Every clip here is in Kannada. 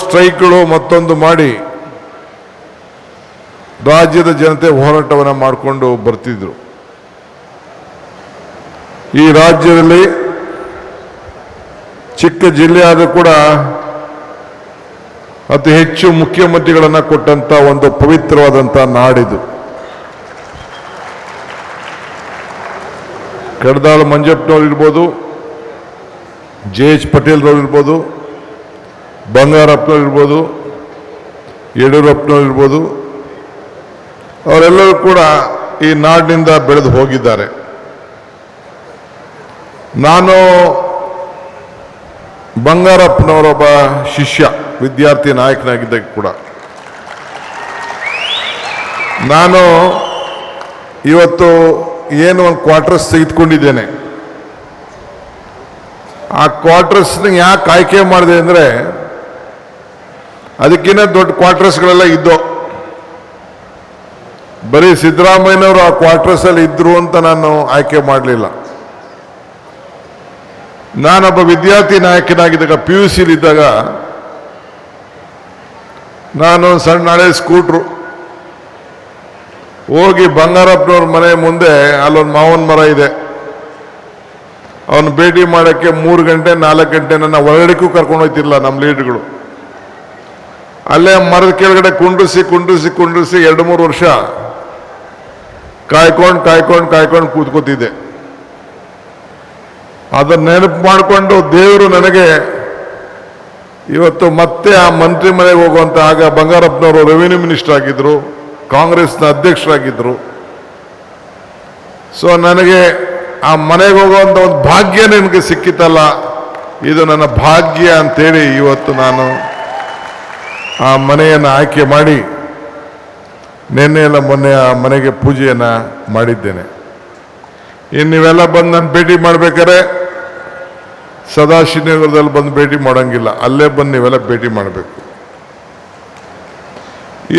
ಸ್ಟ್ರೈಕ್ಗಳು ಮತ್ತೊಂದು ಮಾಡಿ ರಾಜ್ಯದ ಜನತೆ ಹೋರಾಟವನ್ನು ಮಾಡಿಕೊಂಡು ಬರ್ತಿದ್ರು. ಈ ರಾಜ್ಯದಲ್ಲಿ ಚಿಕ್ಕ ಜಿಲ್ಲೆ ಆದರೂ ಕೂಡ ಅತಿ ಹೆಚ್ಚು ಮುಖ್ಯಮಂತ್ರಿಗಳನ್ನು ಕೊಟ್ಟಂತ ಒಂದು ಪವಿತ್ರವಾದಂಥ ನಾಡಿದು. ಕಡದಾಳು ಮಂಜಪ್ಪನವ್ರು ಇರ್ಬೋದು, ಜೆ ಎಚ್ ಪಟೇಲ್ರವ್ರು ಇರ್ಬೋದು ಬಂಗಾರಪ್ಪನವ್ರು ಇರ್ಬೋದು ಇರ್ಬೋದು ಅವರೆಲ್ಲರೂ ಕೂಡ ಈ ನಾಡಿನಿಂದ ಬೆಳೆದು ಹೋಗಿದ್ದಾರೆ. ನಾನು ಬಂಗಾರಪ್ಪನವರೊಬ್ಬ ಶಿಷ್ಯ, ವಿದ್ಯಾರ್ಥಿ ನಾಯಕನಾಗಿದ್ದ ಕೂಡ. ನಾನು ಇವತ್ತು ಏನು ಒಂದು ಕ್ವಾರ್ಟರ್ಸ್ ತೆಗೆದುಕೊಂಡಿದ್ದೇನೆ. ಆ ಕ್ವಾರ್ಟರ್ಸ್ನ ಯಾಕೆ ಆಯ್ಕೆ ಮಾಡಿದೆ ಅಂದರೆ ಅದಕ್ಕಿಂತ ದೊಡ್ಡ ಕ್ವಾರ್ಟರ್ಸ್ಗಳೆಲ್ಲ ಇದ್ದೋ. ಬರೀ ಸಿದ್ದರಾಮಯ್ಯನವರು ಆ ಕ್ವಾರ್ಟರ್ಸಲ್ಲಿ ಇದ್ರು ಅಂತ ನಾನು ಆಯ್ಕೆ ಮಾಡಲಿಲ್ಲ. ನಾನೊಬ್ಬ ವಿದ್ಯಾರ್ಥಿ ನಾಯಕನಾಗಿದ್ದಾಗ, ಪಿ ಯು ಸಿಲಿದ್ದಾಗ ನಾನು ಸಣ್ಣ ಹಳೆ ಸ್ಕೂಟ್ರು. ಹೋಗಿ ಬಂಗಾರಪ್ಪನವ್ರ ಮನೆ ಮುಂದೆ ಅಲ್ಲೊಂದು ಮಾವನ ಮರ ಇದೆ. ಅವನು ಭೇಟಿ ಮಾಡೋಕ್ಕೆ ಮೂರು ಗಂಟೆ, ನಾಲ್ಕು ಗಂಟೆ ನನ್ನ ಹೊರಗಡೆಗೂ ಕರ್ಕೊಂಡು ಹೋಗ್ತಿಲ್ಲ ನಮ್ಮ ಲೀಡ್ಗಳು ಅಲ್ಲೇ ಮರದ ಕೆಳಗಡೆ ಕುಂಡ್ರಿಸಿ ಕುಂಡ್ರಿಸಿ ಕುಂಡ್ರಿಸಿ ಎರಡು ಮೂರು ವರ್ಷ ಕಾಯ್ಕೊಂಡು ಕಾಯ್ಕೊಂಡು ಕಾಯ್ಕೊಂಡು ಕೂತ್ಕೋತಿದ್ದೆ. ಅದನ್ನ ನೆನಪು ಮಾಡಿಕೊಂಡು ದೇವರು ನನಗೆ ಇವತ್ತು ಮತ್ತೆ ಆ ಮಂತ್ರಿ ಮನೆಗೆ ಹೋಗುವಂತ ಆಗ ಬಂಗಾರಪ್ಪನವರು ರೆವಿನ್ಯೂ ಮಿನಿಸ್ಟರ್ ಆಗಿದ್ರು, ಕಾಂಗ್ರೆಸ್ನ ಅಧ್ಯಕ್ಷರಾಗಿದ್ರು. ಸೊ ನನಗೆ ಆ ಮನೆಗೆ ಹೋಗುವಂತ ಒಂದು ಭಾಗ್ಯ ನಿಮಗೆ ಸಿಕ್ಕಿತಲ್ಲ, ಇದು ನನ್ನ ಭಾಗ್ಯ ಅಂತೇಳಿ ಇವತ್ತು ನಾನು ಆ ಮನೆಯನ್ನು ಆಯ್ಕೆ ಮಾಡಿ ನಿನ್ನೆ ಎಲ್ಲ ಮೊನ್ನೆ ಆ ಮನೆಗೆ ಪೂಜೆಯನ್ನು ಮಾಡಿದ್ದೇನೆ. ಇನ್ನು ನೀವೆಲ್ಲ ಬಂದು ನಾನು ಭೇಟಿ ಮಾಡ್ಬೇಕಾದ್ರೆ ಸದಾಶಿವನಗರದಲ್ಲಿ ಬಂದು ಭೇಟಿ ಮಾಡೋಂಗಿಲ್ಲ. ಅಲ್ಲೇ ಬಂದು ನೀವೆಲ್ಲ ಭೇಟಿ ಮಾಡಬೇಕು.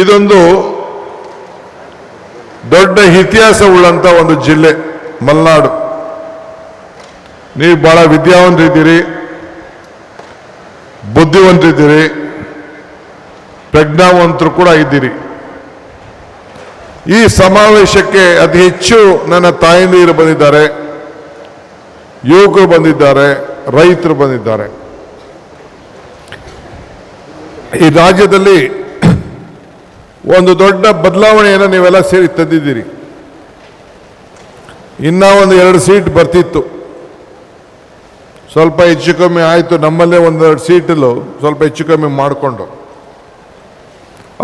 ಇದೊಂದು ದೊಡ್ಡ ಇತಿಹಾಸ ಉಳ್ಳಂತ ಒಂದು ಜಿಲ್ಲೆ, ಮಲೆನಾಡು. ನೀವು ಬಹಳ ವಿದ್ಯಾವಂತರಿದ್ದೀರಿ ಬುದ್ಧಿವಂತರಿದ್ದೀರಿ ಪ್ರಜ್ಞಾವಂತರು ಕೂಡ ಇದ್ದೀರಿ. ಈ ಸಮಾವೇಶಕ್ಕೆ ಅತಿ ಹೆಚ್ಚು ನನ್ನ ತಾಯಂದಿರು ಬಂದಿದ್ದಾರೆ. ಯುವಕರು ಬಂದಿದ್ದಾರೆ, ರೈತರು ಬಂದಿದ್ದಾರೆ. ಈ ರಾಜ್ಯದಲ್ಲಿ ಒಂದು ದೊಡ್ಡ ಬದಲಾವಣೆಯನ್ನು ನೀವೆಲ್ಲ ಸೇರಿ ತಂದಿದ್ದೀರಿ. ಇನ್ನ ಒಂದು ಎರಡು ಸೀಟ್ ಬರ್ತಿತ್ತು. ಸ್ವಲ್ಪ ಹೆಚ್ಚು ಕಮ್ಮಿ ಆಯಿತು, ನಮ್ಮಲ್ಲೇ ಒಂದೆರಡು ಸೀಟಲ್ಲೂ ಸ್ವಲ್ಪ ಹೆಚ್ಚು ಕಮ್ಮಿ ಮಾಡಿಕೊಂಡು.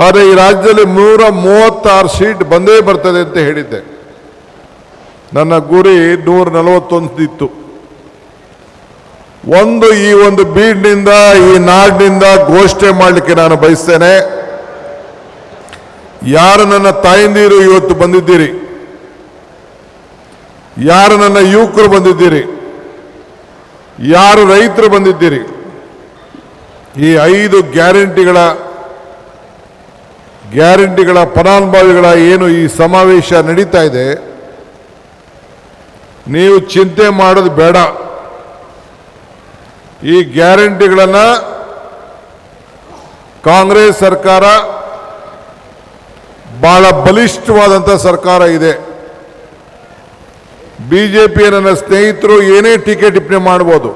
ಆದರೆ ಈ ರಾಜ್ಯದಲ್ಲಿ ನೂರ ಮೂವತ್ತಾರು ಸೀಟ್ ಬಂದೇ ಬರ್ತದೆ ಅಂತ ಹೇಳಿದ್ದೆ. ನನ್ನ ಗುರಿ ನೂರ ನಲವತ್ತೊಂದು ಇತ್ತು ಒಂದು ಈ ಒಂದು ಬೀಡ್ನಿಂದ, ಈ ನಾಡಿನಿಂದ ಘೋಷಣೆ ಮಾಡಲಿಕ್ಕೆ ನಾನು ಬಯಸ್ತೇನೆ. ಯಾರು ನನ್ನ ತಾಯಂದಿರು ಇವತ್ತು ಬಂದಿದ್ದೀರಿ? ಯಾರು ನನ್ನ ಯುವಕರು ಬಂದಿದ್ದೀರಿ? ಯಾರು ರೈತರು ಬಂದಿದ್ದೀರಿ? ಈ ಐದು ಗ್ಯಾರಂಟಿಗಳ ಗ್ಯಾರಂಟಿಗಳ ಫಲಾನುಭವಿಗಳ ಏನು ಈ ಸಮಾವೇಶ ನಡೀತಾ ಇದೆ, ನೀವು ಚಿಂತೆ ಮಾಡೋದು ಬೇಡ. ಈ ಗ್ಯಾರಂಟಿಗಳನ್ನು ಕಾಂಗ್ರೆಸ್ ಸರ್ಕಾರ ಬಹಳ ಬಲಿಷ್ಠವಾದಂಥ ಸರ್ಕಾರ ಇದೆ. ಬಿಜೆಪಿಯ ನನ್ನ ಸ್ನೇಹಿತರು ಏನೇ ಟೀಕೆ ಟಿಪ್ಪಣಿ ಮಾಡ್ಬೋದು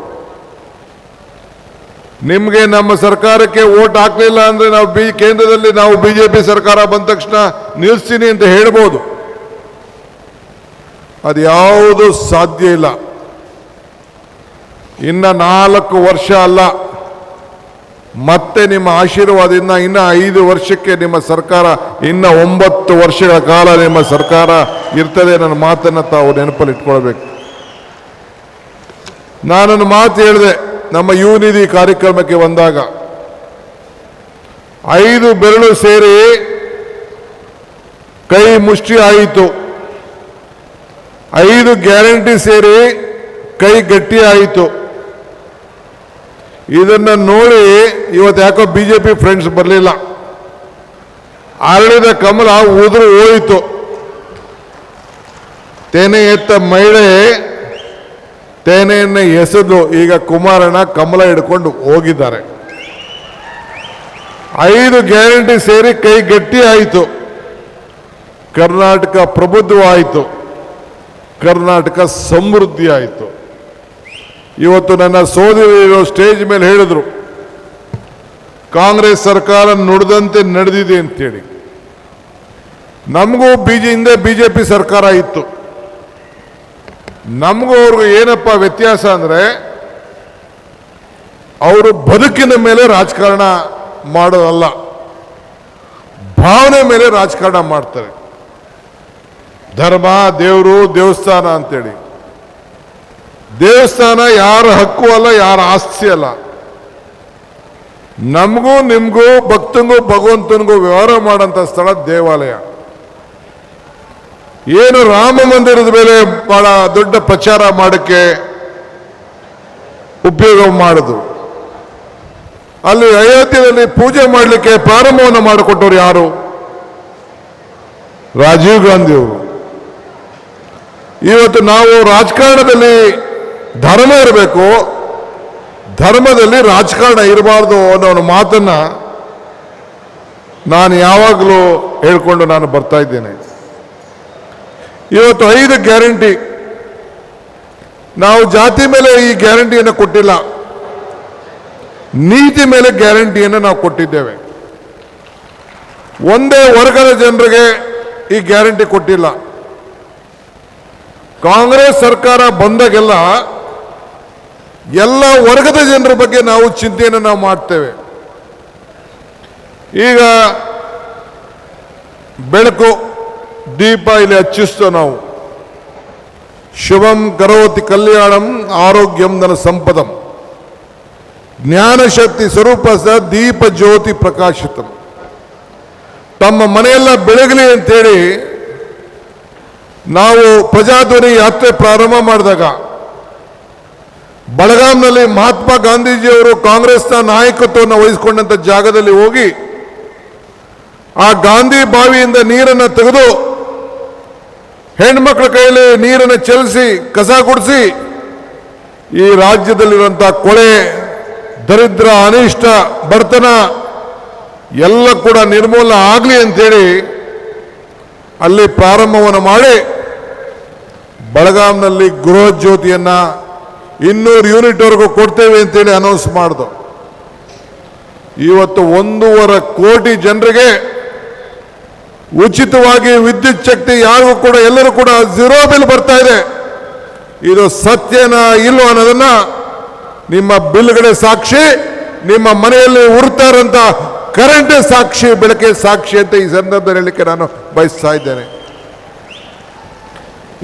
ನಿಮಗೆ ನಮ್ಮ ಸರ್ಕಾರಕ್ಕೆ ಓಟ್ ಹಾಕಲಿಲ್ಲ ಅಂದರೆ ನಾವು ಬಿ ಕೇಂದ್ರದಲ್ಲಿ ನಾವು ಬಿ ಜೆ ಪಿ ಸರ್ಕಾರ ಬಂದ ತಕ್ಷಣ ನಿಲ್ಲಿಸ್ತೀನಿ ಅಂತ ಹೇಳ್ಬೋದು. ಅದು ಯಾವುದು ಸಾಧ್ಯ ಇಲ್ಲ. ಇನ್ನ ನಾಲ್ಕು ವರ್ಷ ಅಲ್ಲ. ಮತ್ತೆ ನಿಮ್ಮ ಆಶೀರ್ವಾದದಿಂದ ಇನ್ನ ಐದು ವರ್ಷಕ್ಕೆ ನಿಮ್ಮ ಸರ್ಕಾರ, ಇನ್ನ ಒಂಬತ್ತು ವರ್ಷಗಳ ಕಾಲ ನಿಮ್ಮ ಸರ್ಕಾರ ಇರ್ತದೆ ನನ್ನ ಮಾತನ್ನು ತಾವು ನೆನಪಲ್ಲಿ ಇಟ್ಕೊಳ್ಬೇಕು ನಾನೊಂದು ಮಾತು ಹೇಳಿದೆ. ನಮ್ಮ ಯುವನಿಧಿ ಕಾರ್ಯಕ್ರಮಕ್ಕೆ ಬಂದಾಗ ಐದು ಬೆರಳು ಸೇರಿ ಕೈ ಮುಷ್ಟಿ ಆಯಿತು. ಐದು ಗ್ಯಾರಂಟಿ ಸೇರಿ ಕೈ ಗಟ್ಟಿ ಆಯಿತು. ಇದನ್ನ ನೋಡಿ ಇವತ್ತು ಯಾಕೋ ಬಿಜೆಪಿ ಫ್ರೆಂಡ್ಸ್ ಬರಲಿಲ್ಲ. ಅರಳಿದ ಕಮಲ ಉದುರು ಹೋಯಿತು. ತೆನೆ ಎತ್ತ ಮಹಿಳೆ ತೆನೆಯನ್ನು ಎಸೆದು ಈಗ ಕುಮಾರಣ್ಣ ಕಮಲ ಹಿಡ್ಕೊಂಡು ಹೋಗಿದ್ದಾರೆ. ಐದು ಗ್ಯಾರಂಟಿ ಸೇರಿ ಕೈ ಗಟ್ಟಿ ಆಯಿತು. ಕರ್ನಾಟಕ ಪ್ರಬುದ್ಧವಾಯಿತು ಕರ್ನಾಟಕ ಸಮೃದ್ಧಿ ಆಯಿತು. ಇವತ್ತು ನನ್ನ ಸೋದರಿಯರು ಸ್ಟೇಜ್ ಮೇಲೆ ಹೇಳಿದ್ರು, ಕಾಂಗ್ರೆಸ್ ಸರ್ಕಾರ ನುಡಿದಂತೆ ನಡೆದಿದೆ ಅಂತೇಳಿ. ನಮಗೂ ಬಿಜೆ ಹಿಂದೆ ಬಿಜೆಪಿ ಸರ್ಕಾರ ಇತ್ತು. ನಮಗೂ ಅವ್ರಿಗೂ ಏನಪ್ಪ ವ್ಯತ್ಯಾಸ ಅಂದರೆ, ಅವರು ಬದುಕಿನ ಮೇಲೆ ರಾಜಕಾರಣ ಮಾಡೋದಲ್ಲ. ಭಾವನೆ ಮೇಲೆ ರಾಜಕಾರಣ ಮಾಡ್ತಾರೆ. ಧರ್ಮ, ದೇವರು, ದೇವಸ್ಥಾನ ಅಂತೇಳಿ. ದೇವಸ್ಥಾನ ಯಾರ ಹಕ್ಕು ಅಲ್ಲ, ಯಾರ ಆಸ್ತಿ ಅಲ್ಲ. ನಮಗೂ, ನಿಮಗೂ ಭಕ್ತನಿಗೂ ಭಗವಂತನಿಗೂ ವ್ಯವಹಾರ ಮಾಡೋಂಥ ಸ್ಥಳ ದೇವಾಲಯ. ಏನು ರಾಮ ಮಂದಿರದ ಮೇಲೆ ಬಹಳ ದೊಡ್ಡ ಪ್ರಚಾರ ಮಾಡಕ್ಕೆ ಉಪಯೋಗ ಮಾಡಿದ್ರು. ಅಲ್ಲಿ ಅಯೋಧ್ಯೆಯಲ್ಲಿ ಪೂಜೆ ಮಾಡಲಿಕ್ಕೆ ಪ್ರಾರಂಭವನ್ನು ಮಾಡಿಕೊಟ್ಟವ್ರು ಯಾರು? ರಾಜೀವ್ ಗಾಂಧಿ ಅವರು. ಇವತ್ತು ನಾವು ರಾಜಕಾರಣದಲ್ಲಿ ಧರ್ಮ ಇರಬೇಕು. ಧರ್ಮದಲ್ಲಿ ರಾಜಕಾರಣ ಇರಬಾರ್ದು ಅನ್ನೋ ಮಾತನ್ನ ನಾನು ಯಾವಾಗಲೂ ಹೇಳ್ಕೊಂಡು ನಾನು ಬರ್ತಾ ಇದ್ದೇನೆ. ಇವತ್ತು ಐದು ಗ್ಯಾರಂಟಿ. ನಾವು ಜಾತಿ ಮೇಲೆ ಈ ಗ್ಯಾರಂಟಿಯನ್ನು ಕೊಟ್ಟಿಲ್ಲ. ನೀತಿ ಮೇಲೆ ಗ್ಯಾರಂಟಿಯನ್ನು ನಾವು ಕೊಟ್ಟಿದ್ದೇವೆ. ಒಂದೇ ವರ್ಗದ ಜನರಿಗೆ ಈ ಗ್ಯಾರಂಟಿ ಕೊಟ್ಟಿಲ್ಲ. ಕಾಂಗ್ರೆಸ್ ಸರ್ಕಾರ ಬಂದಾಗೆಲ್ಲ ಎಲ್ಲ ವರ್ಗದ ಜನರ ಬಗ್ಗೆ ನಾವು ಚಿಂತೆಯನ್ನು ನಾವು ಮಾಡ್ತೇವೆ. ಈಗ ಬೆಳಕು ದೀಪ ಇಲ್ಲಿ ಹಚ್ಚಿಸ್ತೋ ನಾವು. ಶುಭಂ ಕರೋತಿ ಕಲ್ಯಾಣಂ ಆರೋಗ್ಯಂ ನನ್ನ ಸಂಪದಂ. ಜ್ಞಾನಶಕ್ತಿ ಸ್ವರೂಪ ಸ ದೀಪ ಜ್ಯೋತಿ ಪ್ರಕಾಶಿತಂ. ತಮ್ಮ ಮನೆಯೆಲ್ಲ ಬೆಳಗಲಿ ಅಂತೇಳಿ ನಾವು ಪ್ರಜಾಧ್ವನಿ ಯಾತ್ರೆ ಪ್ರಾರಂಭ ಮಾಡಿದಾಗ ಬಳಗಾಂನಲ್ಲಿ ಮಹಾತ್ಮ ಗಾಂಧೀಜಿಯವರು ಕಾಂಗ್ರೆಸ್ನ ನಾಯಕತ್ವವನ್ನು ವಹಿಸಿಕೊಂಡಂತ ಜಾಗದಲ್ಲಿ ಹೋಗಿ ಆ ಗಾಂಧಿ ಬಾವಿಯಿಂದ ನೀರನ್ನು ತೆಗೆದು ಹೆಣ್ಮಕ್ಳ ಕೈಯಲ್ಲಿ ನೀರನ್ನು ಚೆಲ್ಲಿಸಿ ಕಸ ಗುಡಿಸಿ, ಈ ರಾಜ್ಯದಲ್ಲಿರುವಂಥ ಕೊಳೆ, ದರಿದ್ರ, ಅನಿಷ್ಟ, ಬಡತನ ಎಲ್ಲ ಕೂಡ ನಿರ್ಮೂಲನೆ ಆಗಲಿ ಅಂತೇಳಿ ಅಲ್ಲಿ ಪ್ರಾರಂಭವನ್ನು ಮಾಡಿ ಬೆಳಗಾಂನಲ್ಲಿ ಗೃಹ ಜ್ಯೋತಿಯನ್ನ ಇನ್ನೂರು ಯೂನಿಟ್ವರೆಗೂ ಕೊಡ್ತೇವೆ ಅಂತೇಳಿ ಅನೌನ್ಸ್ ಮಾಡ್ದು. ಇವತ್ತು ಒಂದೂವರೆ ಕೋಟಿ ಜನರಿಗೆ ಉಚಿತವಾಗಿ ವಿದ್ಯುತ್ ಶಕ್ತಿ ಯಾರಿಗೂ ಕೂಡ, ಎಲ್ಲರೂ ಕೂಡ ಝೀರೋ ಬಿಲ್ ಬರ್ತಾ ಇದೆ. ಇದು ಸತ್ಯನ ಇಲ್ಲೋ ಅನ್ನೋದನ್ನ ನಿಮ್ಮ ಬಿಲ್ಗಡೆ ಸಾಕ್ಷಿ, ನಿಮ್ಮ ಮನೆಯಲ್ಲಿ ಉರ್ತಾ ಇರೋಂಥ ಕರೆಂಟೇ ಸಾಕ್ಷಿ ಬೆಳಕೆ ಸಾಕ್ಷಿ ಅಂತ ಈ ಸಂದರ್ಭದಲ್ಲಿ ಹೇಳಲಿಕ್ಕೆ ನಾನು ಬಯಸ್ತಾ ಇದ್ದೇನೆ.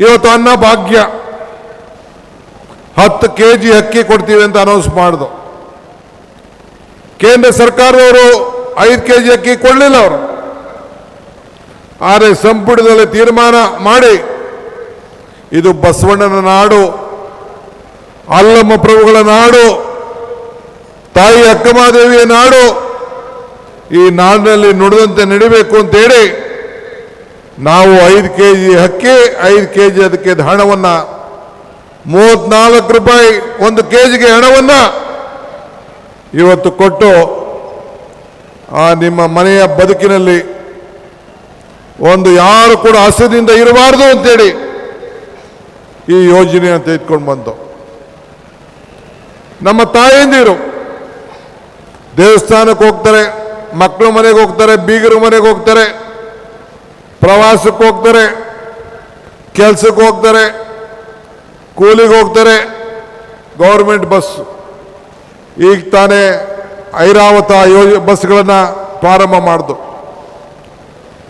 ಇವತ್ತು ಅನ್ನ ಭಾಗ್ಯ, ಹತ್ತು ಕೆ ಜಿ ಅಕ್ಕಿ ಕೊಡ್ತೀವಿ ಅಂತ ಅನೌನ್ಸ್ ಮಾಡಿದ್ರು ಕೇಂದ್ರ ಸರ್ಕಾರದವರು ಐದು ಕೆ ಜಿ ಅಕ್ಕಿ ಕೊಡಲಿಲ್ಲ ಅವರು. ಆದರೆ ಸಂಪುಟದಲ್ಲಿ ತೀರ್ಮಾನ ಮಾಡಿ. ಇದು ಬಸವಣ್ಣನ ನಾಡು, ಅಲ್ಲಮ್ಮ ಪ್ರಭುಗಳ ನಾಡು, ತಾಯಿ ಅಕ್ಕಮಾದೇವಿಯ ನಾಡು. ಈ ನಾಡಿನಲ್ಲಿ ನುಡಿದಂತೆ ನಡಿಬೇಕು ಅಂತೇಳಿ ನಾವು ಐದು ಕೆ ಜಿ ಹಕ್ಕಿ ಐದು ಕೆ ಜಿ ಅದಕ್ಕೆ ಹಣವನ್ನು, ಮೂವತ್ನಾಲ್ಕು ರೂಪಾಯಿ ಒಂದು ಕೆ ಜಿಗೆ ಹಣವನ್ನು ಇವತ್ತು ಕೊಟ್ಟು ಆ ನಿಮ್ಮ ಮನೆಯ ಬದುಕಿನಲ್ಲಿ ಒಂದು ಯಾರು ಕೂಡ ಹಸದಿಂದ ಇರಬಾರ್ದು ಅಂತೇಳಿ ಈ ಯೋಜನೆಯನ್ನು ತೆಗೆದುಕೊಂಡು ಬಂತು ನಮ್ಮ ತಾಯಂದಿರು ದೇವಸ್ಥಾನಕ್ಕೆ ಹೋಗ್ತಾರೆ, ಮಕ್ಕಳ ಮನೆಗೆ ಹೋಗ್ತಾರೆ, ಬೀಗರ ಮನೆಗೆ ಹೋಗ್ತಾರೆ, ಪ್ರವಾಸಕ್ಕೆ ಹೋಗ್ತಾರೆ, ಕೆಲಸಕ್ಕೆ ಹೋಗ್ತಾರೆ, ಕೂಲಿಗೆ ಹೋಗ್ತಾರೆ, ಗೌರ್ಮೆಂಟ್ ಬಸ್. ಈಗ ತಾನೇ ಐರಾವತ ಯೋಜ ಬಸ್ಗಳನ್ನು ಪ್ರಾರಂಭ ಮಾಡಿದ್ರು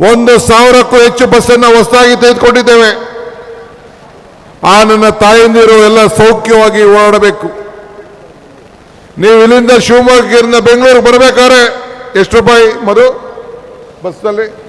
ಒಂದು ಸಾವಿರಕ್ಕೂ ಹೆಚ್ಚು ಬಸ್ಸನ್ನು ಹೊಸದಾಗಿ ತೆಗೆದುಕೊಂಡಿದ್ದೇವೆ. ಆ ನನ್ನ ತಾಯಂದಿರು ಎಲ್ಲ ಸೌಖ್ಯವಾಗಿ ಓಡಾಡಬೇಕು. ನೀವು ಇಲ್ಲಿಂದ ಶಿವಮೊಗ್ಗದಿಂದ ಬೆಂಗಳೂರು ಬರಬೇಕಾದ್ರೆ ಎಷ್ಟು ರೂಪಾಯಿ ಮಧು ಬಸ್ನಲ್ಲಿ